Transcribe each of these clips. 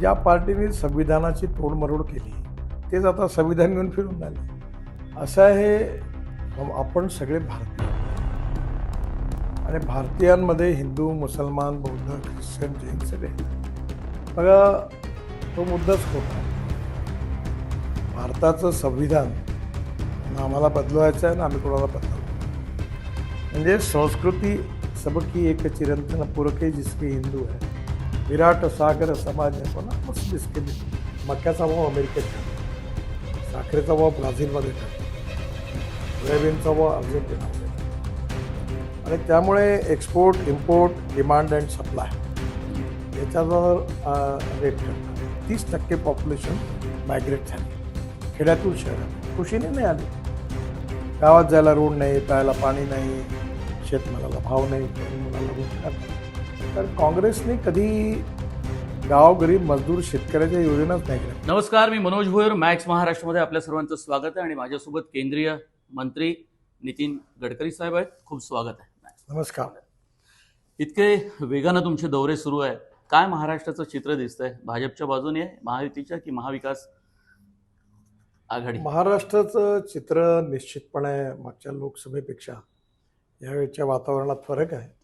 ज्या पार्टीने संविधानाची तोडमरोड केली तेच आता संविधान घेऊन फिरून झाले असं आहे आपण सगळे भारतीय. आणि भारतीयांमध्ये हिंदू मुसलमान बौद्ध ख्रिश्चन जैन सगळे. बघा तो मुद्दाच होता भारताचं संविधान आम्हाला बदलवायचं आहे ना आम्ही कोणाला बदलवतो म्हणजे संस्कृती सबकी एक चिरंतन पुरके जिसके हिंदू आहे विराट सागर समाज निर्माण पण केली मक्याचा भाव अमेरिकेत ठरला साखरेचा भाव ब्राझीलमध्ये ठरतो सोयाबीनचा भाव अर्जेंटिनामध्ये आणि त्यामुळे export import demand and supply याच्यावर रेट ठरला तीस टक्के पॉप्युलेशन मायग्रेट झाली खेड्यातून शहरात खुशीने नाही आली गावात जायला रोड नाही प्यायला पाणी नाही शेतमालाला भाव नाही मुलाला रोजगार नाही तर काँग्रेसने कधी गावगरीब मजदूर शेतकऱ्याच्या योजनाच नाही केल्या. नमस्कार मी मनोज भोयर मॅक्स महाराष्ट्रामध्ये आपल्या सर्वांचं स्वागत आहे आणि माझ्यासोबत केंद्रीय मंत्री नितीन गडकरी साहेब आहेत. खूप स्वागत आहे. नमस्कार. इतके वेगानं तुमचे दौरे सुरू आहेत. काय महाराष्ट्राचं चित्र दिसतंय? भाजपच्या बाजूने आहे महायुतीच्या की महाविकास आघाडी? महाराष्ट्राचं चित्र निश्चितपणे मागच्या लोकसभेपेक्षा यावेळच्या वातावरणात फरक आहे.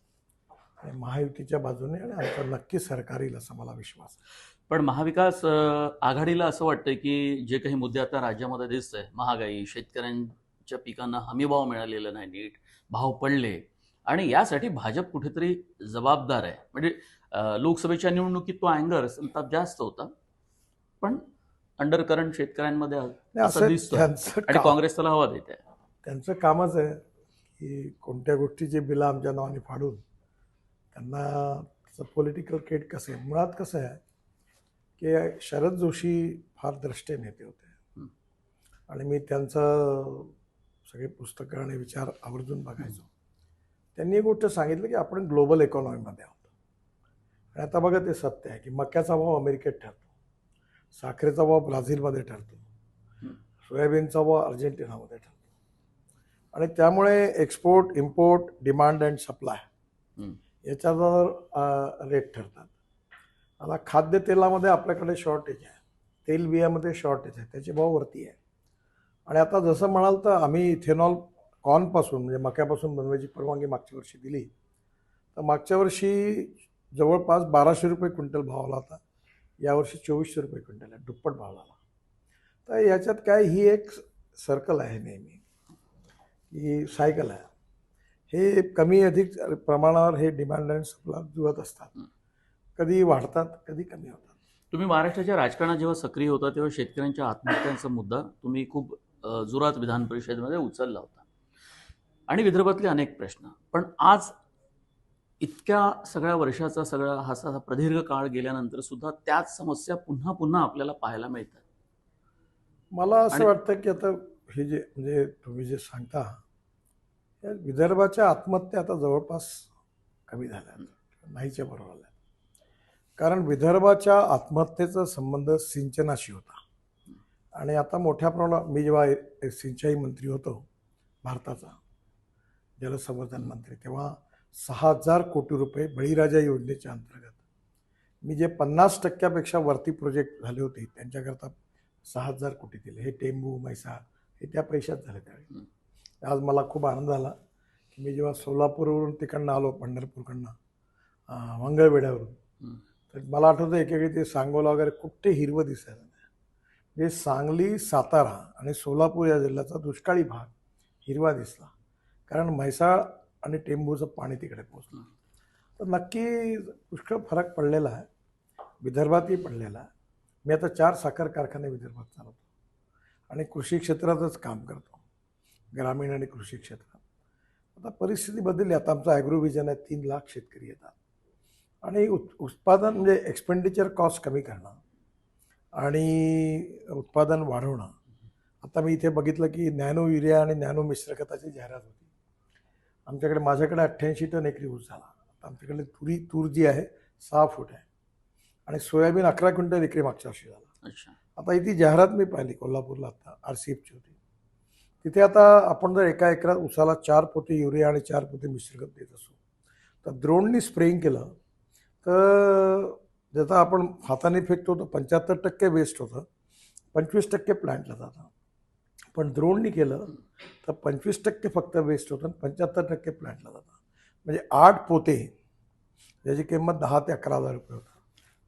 आणि महायुतीच्या बाजूने आणि आमचं नक्की सरकार येईल असा मला विश्वास आहे. पण महाविकास आघाडीला असं वाटतंय की जे काही मुद्दे आता राज्यामध्ये दिसतंय महागाई शेतकऱ्यांच्या पिकांना हमीभाव मिळालेला नाही नीट भाव पडले. आणि यासाठी भाजप कुठेतरी जबाबदार आहे. म्हणजे लोकसभेच्या निवडणुकीत तो अँगर संताप जास्त होता पण अंडर करंट शेतकऱ्यांमध्ये असं त्यांचं आणि काँग्रेस त्याला हवा देते त्यांचं कामच आहे की कोणत्या गोष्टीची बिलं आमच्या नावाने फाडून त्यांना पॉलिटिकल क्रेड कसं आहे? मुळात कसं आहे की शरद जोशी फार द्रष्टे नेते होते. आणि मी त्यांचं सगळे पुस्तकं आणि विचार आवर्जून बघायचो. त्यांनी एक गोष्ट सांगितलं की आपण ग्लोबल इकॉनॉमीमध्ये आहोत. आणि आता बघा ते सत्य आहे की मक्याचा भाव अमेरिकेत ठरतो. साखरेचा भाव ब्राझीलमध्ये ठरतो. सोयाबीनचा भाव अर्जेंटिनामध्ये ठरतो. आणि त्यामुळे export import demand and supply. याच्यावर रेट ठरतात. आता खाद्यतेलामध्ये आपल्याकडे शॉर्टेज आहे. तेल बियामध्ये शॉर्टेज आहे. त्याचे भाव वरती आहे. आणि आता जसं म्हणाल तर आम्ही इथेनॉल कॉर्नपासून म्हणजे मक्यापासून बनवायची परवानगी मागच्या वर्षी दिली. तर मागच्या वर्षी जवळपास बाराशे रुपये क्विंटल भाव आला होता. यावर्षी चोवीसशे रुपये क्विंटल आहे. दुप्पट भाव आला तर याच्यात काय ही एक सर्कल आहे नेहमी. ही सायकल आहे. हे कमी अधिक प्रमाणावर हे डिमांड अँड सप्लाय जुळत असतात. कधी वाढतात कधी कमी होतात. तुम्ही महाराष्ट्राच्या राजकारणात जेव्हा सक्रिय होता तेव्हा शेतकऱ्यांच्या आत्महत्यांचा मुद्दा तुम्ही खूप जोरात विधान परिषदेमध्ये उचलला होता. आणि विदर्भातले अनेक प्रश्न. पण आज इतक्या सगळ्या वर्षाचा सगळा हा असा प्रदीर्घ काळ गेल्यानंतर सुद्धा त्याच समस्या पुन्हा पुन्हा आपल्याला पाहायला मिळतात. मला असं आणि- वाटतं की आता हे जे म्हणजे तुम्ही जे सांगता विदर्भाच्या आत्महत्या आता जवळपास कमी झाल्या नाहीच्या बरोबर आल्या कारण विदर्भाच्या आत्महत्येचा संबंध सिंचनाशी होता. आणि आता मोठ्या प्रमाणात मी जेव्हा सिंचाई मंत्री होतो भारताचा जलसंवर्धन मंत्री तेव्हा सहा हजार कोटी रुपये बळीराजा योजनेच्या अंतर्गत मी जे पन्नास टक्क्यापेक्षा वरती प्रोजेक्ट झाले होते त्यांच्याकरता सहा हजार कोटी दिले. हे टेंबू मैसाळ हे त्या पैशात झाले त्यावेळी. आज मला खूप आनंद झाला की मी जेव्हा सोलापूरवरून तिकडनं आलो पंढरपूरकडनं हं. तर मला आठवतं एकेकाळी ते सांगोला वगैरे कुठे हिरवं दिसायचं नाही म्हणजे सांगली सातारा आणि सोलापूर या जिल्ह्याचा दुष्काळी भाग हिरवा दिसला. कारण म्हैसाळ आणि टेंबूचं पाणी तिकडे पोचलं तर नक्की पुष्कळ फरक पडलेला आहे विदर्भातही पडलेला आहे. मी आता चार साखर कारखाने विदर्भात चालवतो. आणि कृषी क्षेत्रातच काम करतो. ग्रामीण आणि कृषी क्षेत्रात. आता परिस्थिती बदलली. आता आमचं ॲग्रोव्हिजन आहे तीन लाख शेतकरी येतात. आणि उत् उत्पादन म्हणजे एक्सपेंडिचर कॉस्ट कमी करणं आणि उत्पादन वाढवणं. आता मी इथे बघितलं की नॅनो युरिया आणि नॅनो मिश्र खताची जाहिरात होती. आमच्याकडे माझ्याकडे अठ्ठ्याऐंशी टन एकरी ऊस झाला. आता आमच्याकडे तुरी तूर जी आहे सहा फूट आहे. आणि सोयाबीन अकरा क्विंटल एकरी मागच्या वर्षी झाला. अच्छा. आता इथे जाहिरात मी पाहिली कोल्हापूरला आता आर सी एफची होती. तिथे आता आपण जर एका एकरात उसाला चार पोते युरिया आणि चार पोते मिश्रखत देत असू तर द्रोणनी स्प्रेइंग केलं तर ज्याचा आपण हाताने फेकतो तर पंच्याहत्तर टक्के वेस्ट होतं पंचवीस टक्के प्लांटला जातं. पण द्रोणनी केलं तर पंचवीस टक्के फक्त वेस्ट होतं आणि पंच्याहत्तर टक्के प्लांटला जातं. म्हणजे आठ पोते ज्याची किंमत दहा ते अकरा हजार रुपये होतं.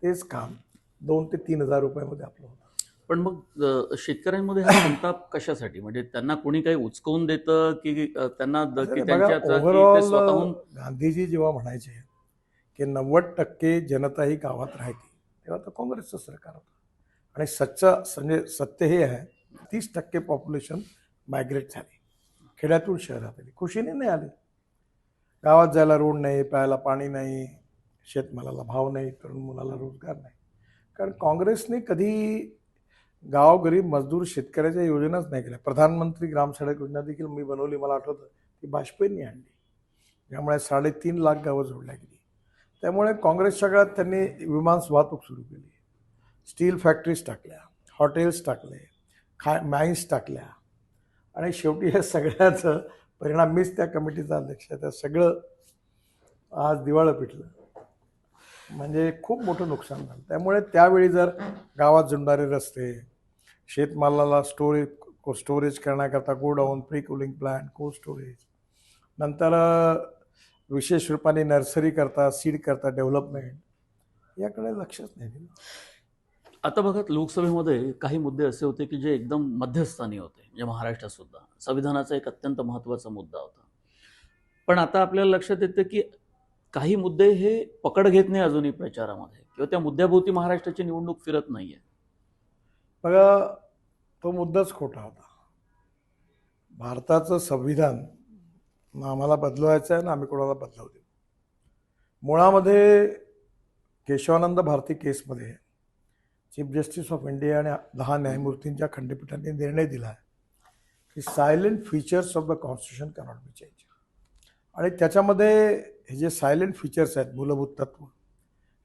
तेच काम दोन ते तीन हजार रुपयामध्ये आपलं होतं. पण मग शेतकऱ्यांमध्ये हा संताप कशासाठी? म्हणजे त्यांना कोणी काही उचकवून देतं की त्यांना द- की बघा त्यांच्यात की ते ओव्हरऑल स्वतःहून गांधीजी जेव्हा म्हणायचे की नव्वद टक्के जनता ही गावात राहते तेव्हा तर काँग्रेसचं सरकार होतं. आणि सच्चा म्हणजे सत्य हे आहे तीस टक्के पॉप्युलेशन मायग्रेट झाली. खेड्यातून शहरात आली. खुशीने नाही आली. गावात जायला रोड नाही प्यायला पाणी नाही शेतमालाला भाव नाही तरुण मुलाला रोजगार नाही. कारण काँग्रेसने कधी गावगरीब मजदूर शेतकऱ्याच्या योजनाच नाही केल्या. प्रधानमंत्री ग्राम सडक योजना देखील मी बनवली. मला आठवतं ती वाजपेयींनी आणली. त्यामुळे साडेतीन लाख गावं जोडल्या गेली. त्यामुळे काँग्रेसच्या काळात त्यांनी विमान वाहतूक सुरू केली. स्टील फॅक्टरीज टाकल्या हॉटेल्स टाकले खा माईन्स टाकल्या. आणि शेवटी या सगळ्याचं परिणाम मीच त्या कमिटीचा अध्यक्ष आहे. त्या सगळं आज दिवाळं पिटलं. म्हणजे खूप मोठं नुकसान झालं. त्यामुळे त्यावेळी जर गावात जुंडारे रस्ते शेतमालाला स्टोरेज को स्टोरेज करण्याकरता godown pre cooling plant cold storage नंतर विशेष रूपाने नर्सरी करता सीड करता डेव्हलपमेंट याकडे लक्षच नाही दिलं. आता बघा लोकसभेमध्ये काही मुद्दे असे होते की जे एकदम मध्यस्थानी होते म्हणजे महाराष्ट्रात सुद्धा. संविधानाचा एक अत्यंत महत्त्वाचा मुद्दा होता. पण आता आपल्याला लक्षात येतं की काही मुद्दे हे पकड घेत नाही अजूनही प्रचारामध्ये. किंवा त्या मुद्द्याभोवती महाराष्ट्राची निवडणूक फिरत नाही आहे बघा तो मुद्दाच खोटा होता. भारताचं संविधान ना आम्हाला बदलवायचं आहे ना आम्ही कोणाला बदलवू देऊ. मुळामध्ये केशवानंद भारती केसमध्ये चीफ जस्टिस ऑफ इंडिया आणि दहा न्यायमूर्तींच्या खंडपीठाने निर्णय दिला आहे की silent features of the constitution cannot be change. आणि त्याच्यामध्ये हे जे सायलेंट फीचर्स आहेत मूलभूत तत्व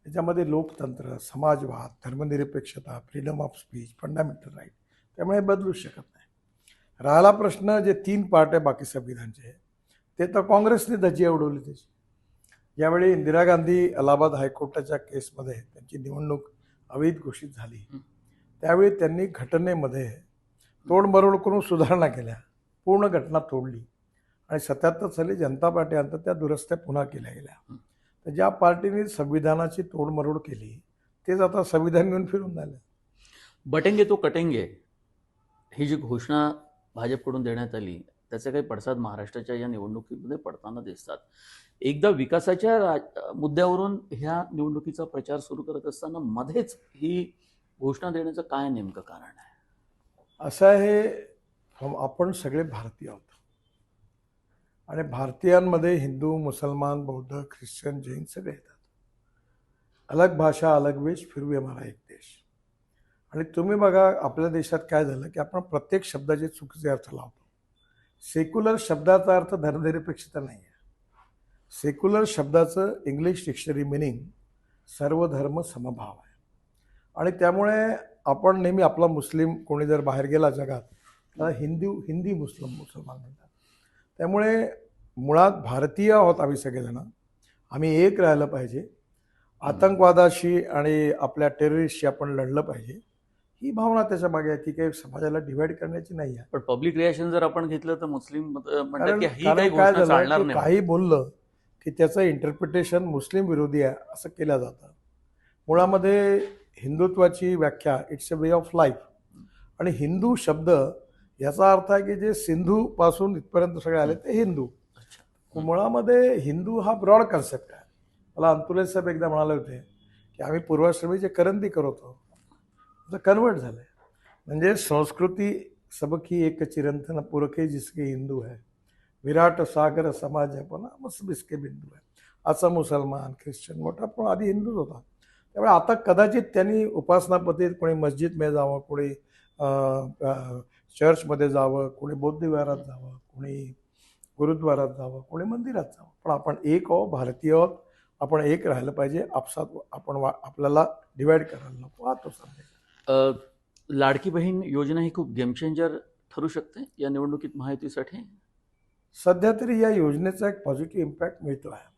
त्याच्यामध्ये लोकतंत्र समाजवाद धर्मनिरपेक्षता freedom of speech fundamental right त्यामुळे बदलूच शकत नाही. राहिला प्रश्न जे तीन पार्ट आहे बाकी संविधानचे. ते तर काँग्रेसने धज्जी उडवली त्याची. ज्यावेळी इंदिरा गांधी अलाहाबाद हायकोर्टाच्या केसमध्ये त्यांची निवडणूक अवैध घोषित झाली त्यावेळी त्यांनी घटनेमध्ये तोडमरोड करून सुधारणा केल्या पूर्ण घटना तोडली आणि सत्याहत्तर साली जनता पार्टी अंतर त्या दुरस्त्या पुन्हा केल्या गेल्या. तर ज्या पार्टीने संविधानाची तोडमरोड केली तेच आता संविधान घेऊन फिरून झालं बटेंगे तो कटेंगे ही जी घोषणा भाजपकडून देण्यात आली त्याचे काही पडसाद महाराष्ट्राच्या या निवडणुकीमध्ये पडताना दिसतात. एकदा विकासाच्या रा- मुद्द्यावरून ह्या निवडणुकीचा प्रचार सुरू करत असताना मध्येच ही घोषणा देण्याचं काय नेमकं कारण आहे? असं आहे हम- आपण सगळे भारतीय आहोत. आणि भारतीयांमध्ये हिंदू मुसलमान बौद्ध ख्रिश्चन जैन सगळे येतात. अलग भाषा अलग वेश फिरवी आम्हाला एक देश. आणि तुम्ही बघा आपल्या देशात काय झालं की आपण प्रत्येक शब्दाचे चुकीचे अर्थ लावतो. सेक्युलर शब्दाचा अर्थ धर्मनिरपेक्षता नाही आहे सेक्युलर शब्दाचं इंग्लिश डिक्शनरी मिनिंग सर्व धर्म समभाव आहे. आणि त्यामुळे आपण नेहमी आपला मुस्लिम कोणी जर बाहेर गेला जगात त्याला हिंदू हिंदी मुस्लिम मुसलमान म्हणतात. त्यामुळे मुळात भारतीय आहोत आम्ही सगळेजण. आम्ही एक राहिलं पाहिजे. आतंकवादाशी आणि आपल्या टेररिस्टशी आपण लढलं पाहिजे. ही भावना त्याच्यामागे आहे. ती काही समाजाला डिवाइड करण्याची नाही आहे. पण पब्लिक रिॲक्शन जर आपण घेतलं तर मुस्लिम काय झालं काही बोललं की त्याचं इंटरप्रिटेशन मुस्लिम विरोधी आहे असं केलं जातं. मुळामध्ये हिंदुत्वाची व्याख्या it's a way of life आणि हिंदू शब्द याचा अर्थ आहे की जे सिंधू पासून इथपर्यंत सगळे आले ते हिंदू. मुळामध्ये हिंदू हा ब्रॉड कन्सेप्ट आहे. मला अंतुले साहेब एकदा म्हणाले होते की आम्ही पूर्वाश्रमी जे करंदी करतो तर कन्वर्ट झालं म्हणजे संस्कृती सबकी एक चिरंतन पुरखे जिसके हिंदू आहे विराट सागर समाज पण बिस्के बिंदू आहे असा मुसलमान ख्रिश्चन मोठा पण आधी हिंदूच होता. त्यामुळे आता कदाचित त्यांनी उपासना पद्धतीत कोणी मस्जिदमध्ये जावं कोणी चर्चमध्ये जावं कोणी बौद्ध विहारात जावं कोणी गुरुद्वारात जावं कोणी मंदिरात जावं. पण आपण एक आहोत भारतीय आहोत. आपण एक राहिलं पाहिजे आपसात आपण वा आपल्याला डिवाइड करायला नको. हा तो संदेश. लाडकी बहीण योजना ही खूप गेम चेंजर ठरू शकते या निवडणुकीत महायुतीसाठी? सध्या तरी या योजनेचा एक पॉझिटिव्ह इम्पॅक्ट मिळतो आहे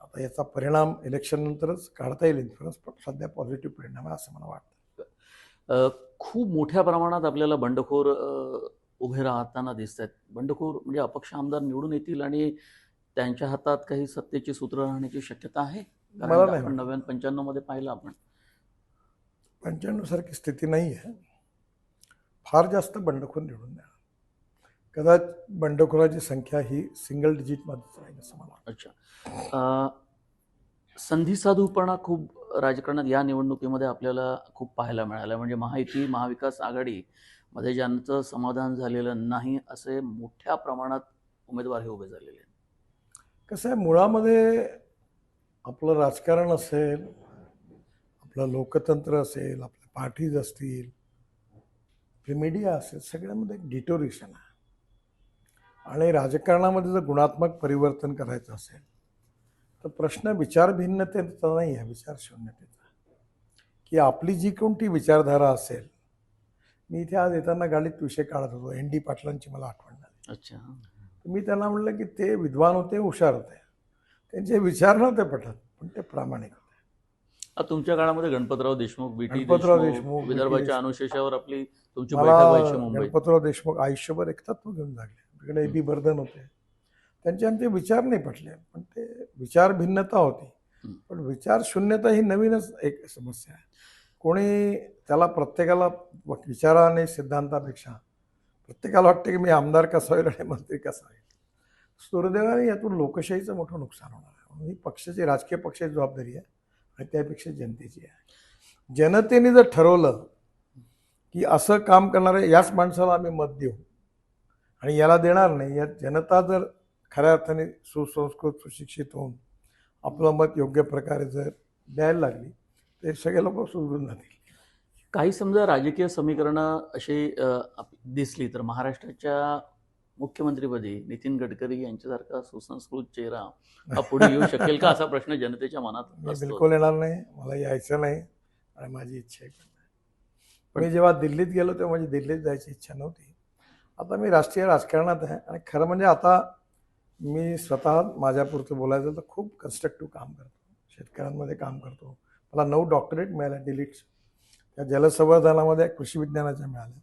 आता याचा परिणाम इलेक्शन नंतरच काढता येईल इन्फ्लुएन्स पण सध्या पॉझिटिव्ह परिणाम आहे असं मला वाटतं. खूप मोठ्या प्रमाणात आपल्याला बंडखोर उभे राहताना दिसत आहेत बंडखोर म्हणजे अपक्ष आमदार निवडून येतील आणि त्यांच्या हातात काही सत्तेची सूत्र राहण्याची शक्यता आहे? मला कारण नव्याण्णव पंच्याण्णवमध्ये पाहिलं आपण. पंच्याण्णव सारखी स्थिती नाही आहे. फार जास्त बंडखोर निवडून द्या. कदाच बंडखोराची संख्या ही सिंगल डिजिटमध्येच राहील असं मला अच्छा. अ, संधिसाधूपणा खूप राजकारणात या निवडणुकीमध्ये आपल्याला खूप पाहायला मिळालं. म्हणजे महायुती महाविकास आघाडी मध्ये ज्यांचं समाधान झालेलं नाही असे मोठ्या प्रमाणात उमेदवार हे उभे झालेले आहेत. कसं आहे मुळामध्ये आपलं राजकारण असेल आपलं लोकतंत्र असेल आपल्या पार्टीज असतील आपली मीडिया असेल सगळ्यामध्ये एक डिटोरेशन आहे. आणि राजकारणामध्ये जर गुणात्मक परिवर्तन करायचं असेल तर प्रश्न विचार भिन्नतेचा नाही आहे विचार शून्यतेचा की आपली जी कोणती विचारधारा असेल मी इथे आज येताना गाडीत विषय काढत होतो एन डी पाटलांची मला आठवण झाली. अच्छा मी त्यांना म्हटलं की ते विद्वान होते हुशार होते. त्यांचे विचार नव्हते पटत पण ते प्रामाणिक होते. तुमच्या काळामध्ये गणपतराव देशमुख बीटी गणपतराव देशमुख. विदर्भाच्या. अनुशेषावर आपली तुमची गणपतराव देशमुख आयुष्यभर एक तत्व घेऊन लागले तिकडे ए बी बर्धन होते. त्यांचे आमचे विचार नाही पटले. पण ते विचार भिन्नता होती. पण विचार शून्यता ही नवीनच एक समस्या आहे. कोणी त्याला प्रत्येकाला विचारा आणि सिद्धांतापेक्षा प्रत्येकाला वाटतं की मी आमदार कसा होईल आणि मंत्री कसा होईल? सुदैवाने यातून लोकशाहीचं मोठं नुकसान होणार आहे. म्हणून ही पक्षाची राजकीय पक्षाची जबाबदारी आहे आणि त्यापेक्षा जनतेची आहे. जनतेने जर ठरवलं की असं काम करणाऱ्या याच माणसाला आम्ही मत देऊ आणि याला देणार नाही या जनता जर खऱ्या अर्थाने सुसंस्कृत सुशिक्षित होऊन आपलं मत योग्य प्रकारे जर द्यायला लागली ते सगळे लोक सुधरून जातील. काही समजा राजकीय समीकरणं अशी दिसली तर महाराष्ट्राच्या मुख्यमंत्रीपदी नितीन गडकरी यांच्यासारखा सुसंस्कृत चेहरा हा पुढे येऊ शकेल का असा प्रश्न जनतेच्या मनात बिलकुल येणार नाही. मला यायचं नाही आणि माझी इच्छा पण नाही मी जेव्हा दिल्लीत गेलो तेव्हा माझी दिल्लीत जायची इच्छा नव्हती. आता मी राष्ट्रीय राजकारणात आहे आणि खरं म्हणजे आता मी स्वतः माझ्यापुरतं बोलायचं तर खूप कन्स्ट्रक्टिव्ह काम करतो. शेतकऱ्यांमध्ये काम करतो. मला नऊ डॉक्टरेट मिळाल्या डिलीट्स त्या जलसंवर्धनामध्ये कृषी विज्ञानाच्या मिळाल्या.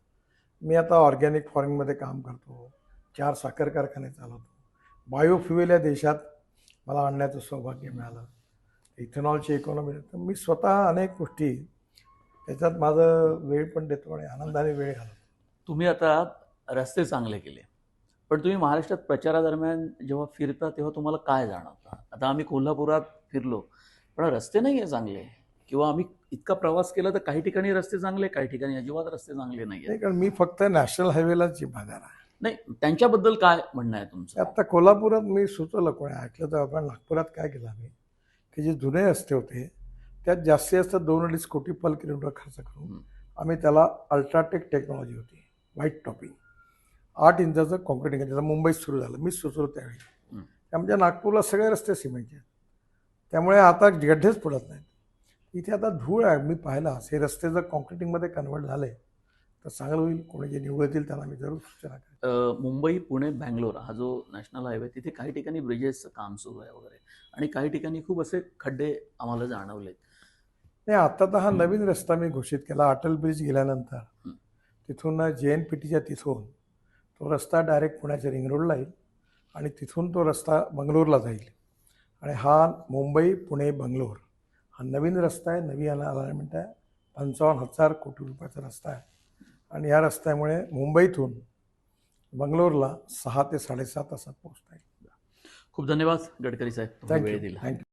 मी आता ऑर्गॅनिक फॉर्मिंगमध्ये काम करतो. चार साखर कारखाने चालवतो. बायोफ्युएल या देशात मला आणण्याचं सौभाग्य मिळालं. इथेनॉलची इकॉनॉमी तर मी स्वतः अनेक गोष्टी त्याच्यात माझं वेळ पण देतो आणि आनंदाने वेळ घालतो तुम्ही आता रस्ते चांगले केले. पण तुम्ही महाराष्ट्रात प्रचारादरम्यान जेव्हा फिरता तेव्हा तुम्हाला काय जाणवतं? आता आम्ही कोल्हापुरात फिरलो पण रस्ते नाही आहे चांगले. किंवा आम्ही इतका प्रवास केला तर काही ठिकाणी रस्ते चांगले काही ठिकाणी अजिबात रस्ते चांगले नाही नाही कारण मी फक्त नॅशनल हायवेलाच जिम्मेदार आहे. नाही त्यांच्याबद्दल काय म्हणणं आहे तुमचं? आता कोल्हापुरात मी सुचवलं कोणी ऐकलं तर आपण नागपुरात काय केलं आम्ही? की जे जुने रस्ते होते त्यात जास्तीत जास्त दोन अडीच कोटी पर किलोमीटर खर्च करून. आम्ही त्याला अल्ट्राटेक टेक्नॉलॉजी होती व्हाईट टॉपिंग. आठ इंचाचं कॉन्क्रिटिंग त्याचं मुंबईत सुरू झालं. मीच सुचवलं त्यावेळी. हं. त्यामुळे नागपूरला सगळे रस्ते सिमेंटचे आहेत. त्यामुळे आता गड्डेच पडत नाहीत. इथे आता धूळ आहे. मी पाहिला. हे रस्ते जर कॉन्क्रिटिंगमध्ये कन्वर्ट झाले तर चांगलं होईल. कोणी जे निवड येतील त्यांना मी जरूर सूचना करेन. मुंबई पुणे बँगलोर हा जो नॅशनल हायवे तिथे काही ठिकाणी ब्रिजेसचं काम सुरू आहे वगैरे. आणि काही ठिकाणी खूप असे खड्डे आम्हाला जाणवले नाही आता तर हा. नवीन रस्ता मी घोषित केला. अटल ब्रिज गेल्यानंतर. तिथून जे एन पी टीच्या तिथून तो रस्ता डायरेक्ट पुण्याच्या रिंग रोडला येईल आणि तिथून तो रस्ता बंगलोरला जाईल. आणि हा मुंबई पुणे बंगलोर हा नवीन रस्ता आहे नवी अलाइनमेंट आहे. पंचावन्न हजार कोटी रुपयाचा रस्ता आहे. आणि या रस्त्यामुळे मुंबईतून बंगलोरला सहा ते साडेसात तासात पोहोचता येईल. खूप धन्यवाद गडकरी साहेब थँक्यू थँक्यू